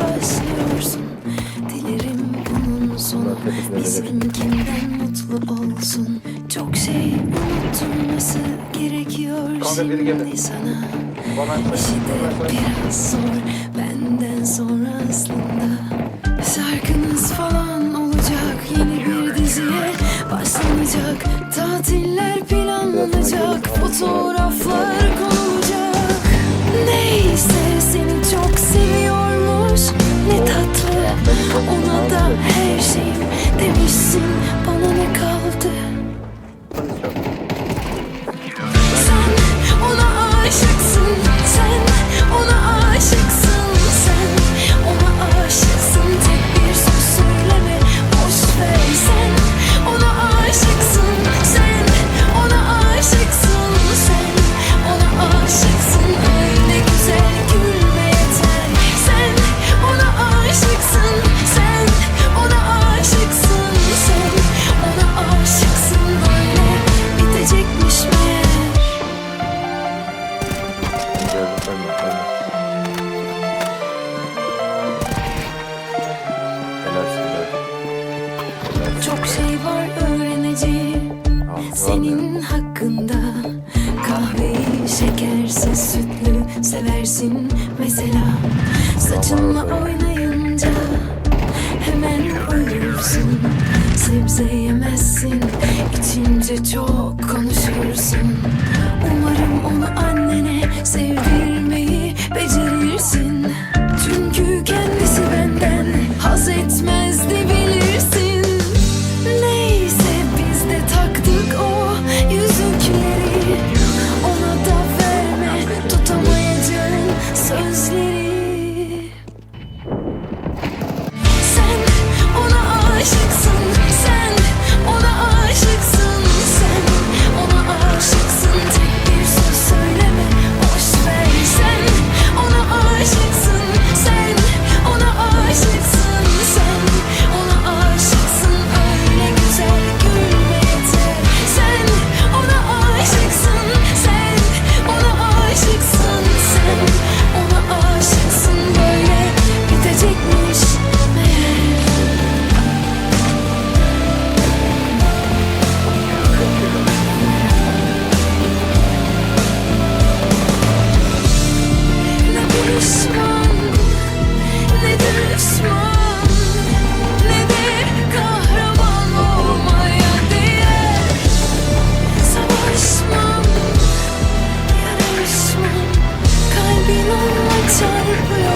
Başlıyorsun. Dilerim bunun sonu bizimkinden mutlu olsun. Çok şey unutulması gerekiyor şimdi sana. İşi de biraz zor benden sonra aslında başlanacak Tatiller planlanacak. Fotoğraflar konulacak. Neyse seni çok seviyormuş. Ne tatlı. Ona da her şeyim demişsin. Bana ne kaldı Gördüm ölme ölme. Çok şey var öğreneceğim senin hakkında. Kahveyi şekersiz sütlü seversin mesela. Saçınla oynayınca hemen uyursun. Sebze yemezsin içince çok konuşursun.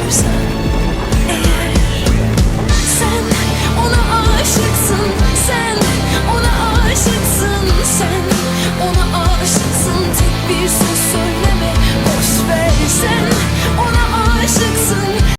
person.